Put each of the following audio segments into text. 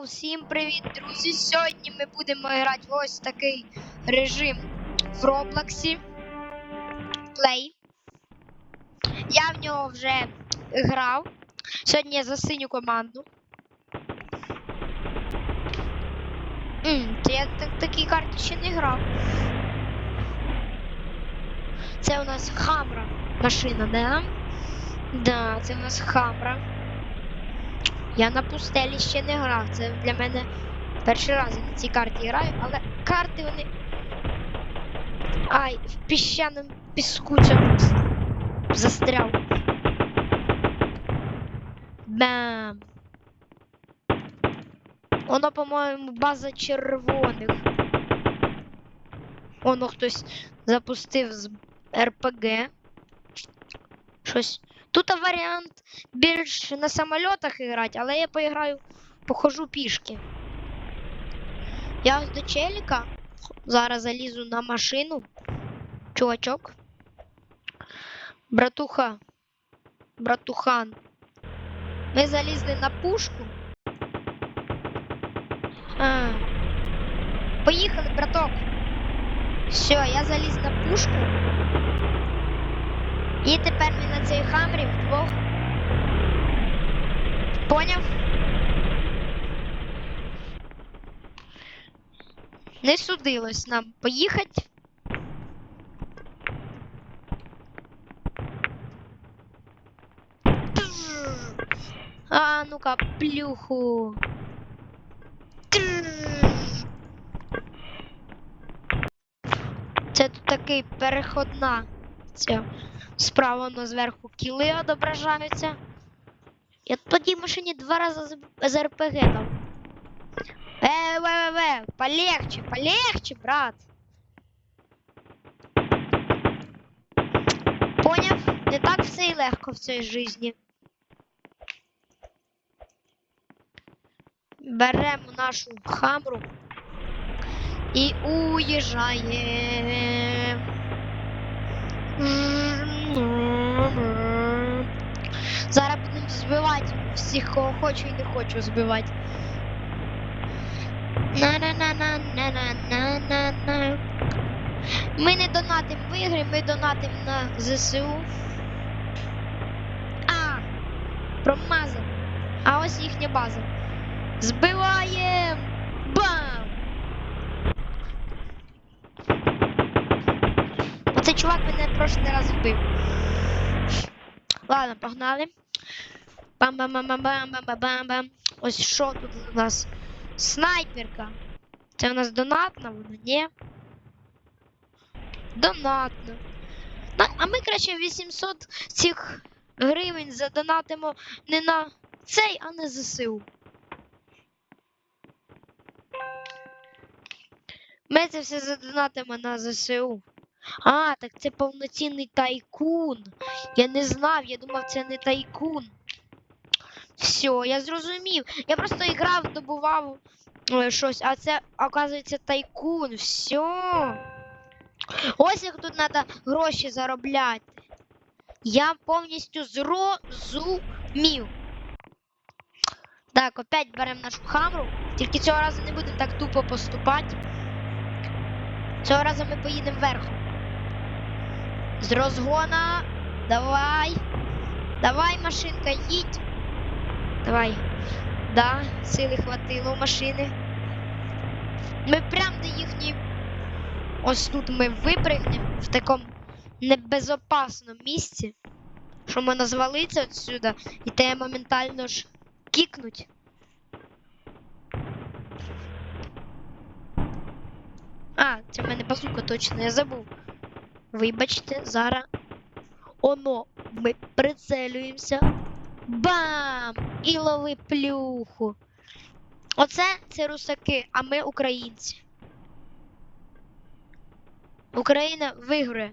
Йоу, всім привіт, друзі! Сьогодні ми будемо грати в ось такий режим в Роблоксі. Play. Я в нього вже грав. Сьогодні я за синю команду. М, це я так, такій карті ще не грав. Це у нас Хамра машина, да? Да, це у нас Хамра. Я на пустелі ще не грав. Це для мене перший раз я на цій карті граю, але карти вони. Ай, в піщаному піску застряв. Бам. Воно, по-моєму, база червоних. Воно хтось запустив з РПГ. Щось. Тут варіант більш на самольотах грати, але я поіграю, похожу пішки. Я ось до челіка зараз залізу на машину. Чувачок. Братуха. Братухан. Ми залізли на пушку. А. Поїхали, браток. Все, я заліз на пушку. І тепер ми на цій хамрі вдвох. Поняв? Не судилось нам поїхати. А, ну-ка, плюху. Це тут такий переходна. Це справа воно зверху кіли відображаються. Я по тій машині два рази з РПГ дав. Е, ве, ве, ве, полегче, полегче, брат. Поняв? Не так все і легко в цій житті. Беремо нашу хамру і уїжджаємо. Зараз будемо збивати всіх, кого хочу і не хочу збивати. На-на-на-на-на-на-на-на. Ми не донатимо в ігри, ми донатимо на ЗСУ. А! Промазав. А ось їхня база. Збиваємо! Бам! Оцей чувак мене прошлий раз вбив. Ладно, погнали. Бам-бам-бам-бам-бам-бам-бам-бам. Ось що тут у нас? Снайперка. Це у нас донатна вона, ні? Донатна. А ми краще 800 цих гривень задонатимо не на цей, а на ЗСУ. Ми це все задонатимо на ЗСУ. А, так це повноцінний тайкун. Я не знав, я думав, це не тайкун. Все, я зрозумів. Я просто грав, добував е, щось, а це, оказується, тайкун. Все. Ось як тут треба гроші заробляти. Я повністю зрозумів. Так, опять беремо нашу хамру. Тільки цього разу не будемо так тупо поступати. Цього разу ми поїдемо верхом. З розгона. Давай. Давай, машинка, їдь. Давай. Да, сили хватило машини. Ми прям до їхньої. Ось тут ми випригнемо в такому небезопасному місці, що можна звалитися відсюди і те моментально ж кікнуть. А, це в мене базука точно, я забув. Вибачте, зараз. Оно, ми прицелюємося. Бам! І лови плюху. Оце це русаки, а ми українці. Україна виграє.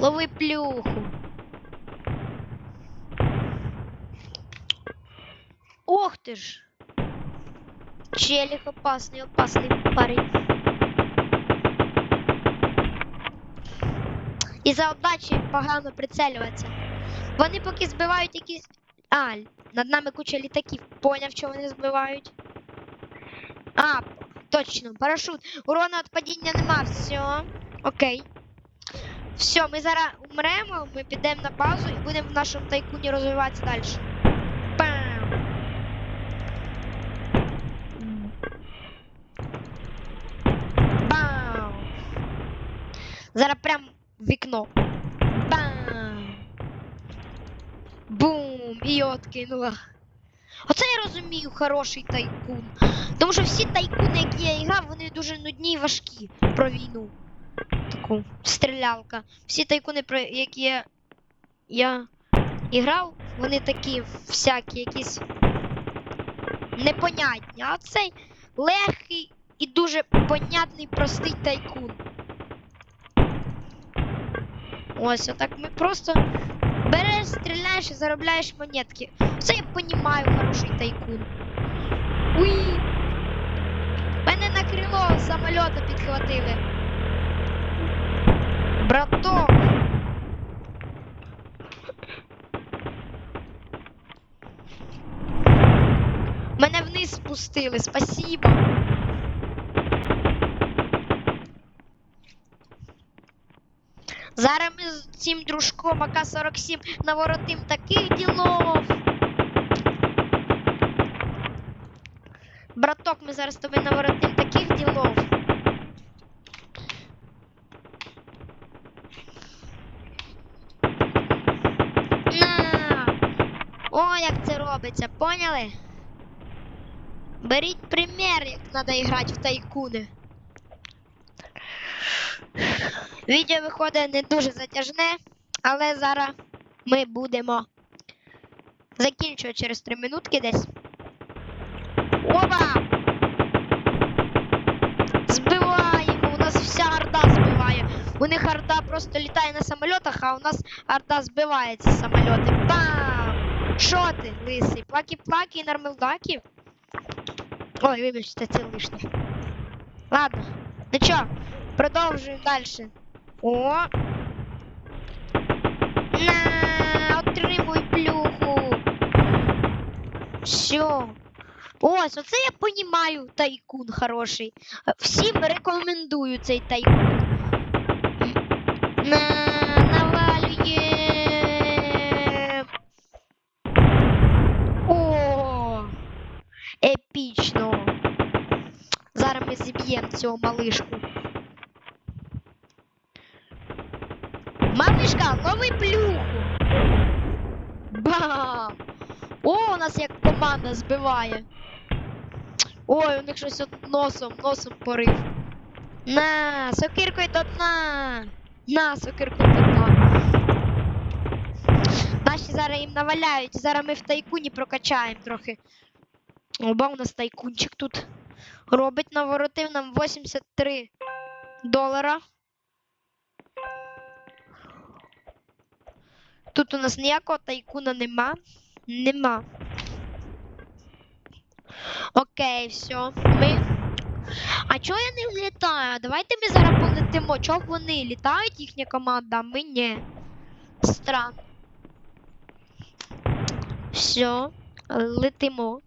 Лови плюху. Ох ты ж! Челик опасный, опасный парень. І за удачі погано прицелюватися. Вони поки збивають якісь. А, над нами куча літаків. Поняв, що вони збивають. А, точно, парашут. Урона від падіння нема, все. Окей. Все, ми зараз умремо, ми підемо на базу і будемо в нашому тайкуні розвиватися далі. Пам! Бам! Зараз прям вікно. Бам! Бум! І откинула. Оце я розумію хороший тайкун. Тому що всі тайкуни, які я грав, вони дуже нудні і важкі про війну. Таку стрілялка. Всі тайкуни, про які я, я грав, вони такі всякі, якісь непонятні. А цей легкий і дуже понятний, простий тайкун. Ось отак ми просто береш, стріляєш і заробляєш монетки. Це я понімаю хороший тайкун. Уї! Мене на крило самольота підхватили. Браток. Мене вниз спустили, спасибо. Зараз ми з цим дружком АК-47 наворотим таких ділов. Браток, ми зараз з тобою наворотим таких ділов. На! О, як це робиться, поняли? Беріть примір, як треба грати в тайкуни. Відео виходить не дуже затяжне, але зараз ми будемо закінчувати через 3 минутки десь. Опа! Збиваємо! У нас вся арда збиває. У них арда просто літає на самольотах, а у нас арда збиває ці самольоти. Бам! Що ти, лисий? Плакі-плакі і нормалдаки? Ой, вибачте, це лишнє. Ладно, ну чо, продовжуємо далі. О! На, отримуй плюху. Все. Ось, оце я понімаю тайкун хороший. Всім рекомендую цей тайкун. На, Зіб'ємо цього малишку. Малишка, лови плюху. Бам! О, у нас як команда збиває. Ой, у них щось от носом, носом порив. На, сокиркою до дна. На, сокиркою до дна. Наші зараз їм наваляють. Зараз ми в тайкуні прокачаємо трохи. Оба у нас тайкунчик тут робить наворотив нам 83 долара. Тут у нас ніякого тайкуна нема. Нема. Окей, все. Ми. А чого я не літаю? Давайте ми зараз полетимо. Чого вони літають, їхня команда, а ми ні. Странно. Все. Летимо.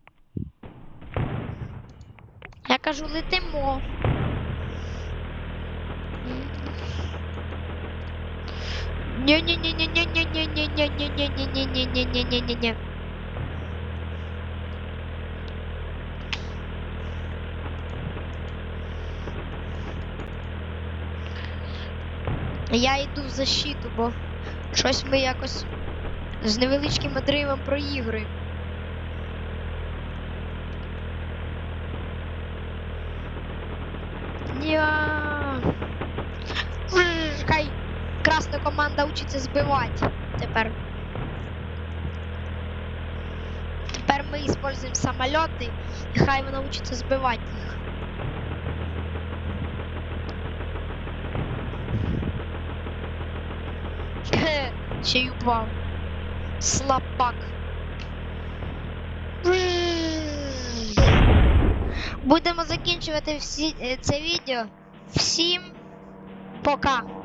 Я кажу, летимо. Ні-ні-ні-ні-ні-ні-ні-ні-ні-ні-ні-ні-ні-ні-ні-ні-ні-ні. Я йду в защиту, бо щось ми якось з невеличким отривом проігруємо. Красна команда учиться збивати тепер. Тепер ми используємо самоліти, і хай вона учиться збивати їх. Хе, ще й упав. Слабак. Будемо закінчувати всі, е, це відео. Всім пока.